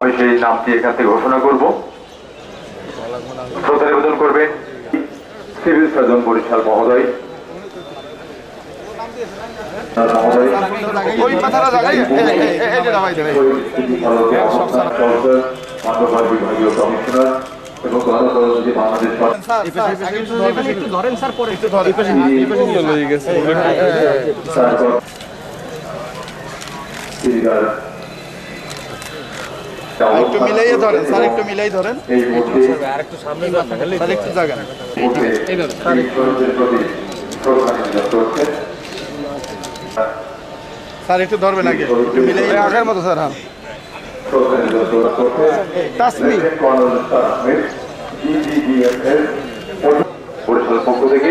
আমি সেই নামটি এখান থেকে ঘোষণা করব শ্রদ্ধা নিবেদন করবেন সিভিল সার্জন বরিশাল মহোদয় বিভাগীয় কমিশনার এবং বাংলাদেশ ধরেন স্যার পরে একটু মিলাইয়ে ধরেন স্যার একটু মিলাই ধরেন। স্যার একটু জায়গা স্যার একটু। ধরবেন আগে। একটু মিলাই আগের মতো স্যার হ্যাঁ। তাসমি পরিষদের পক্ষ থেকে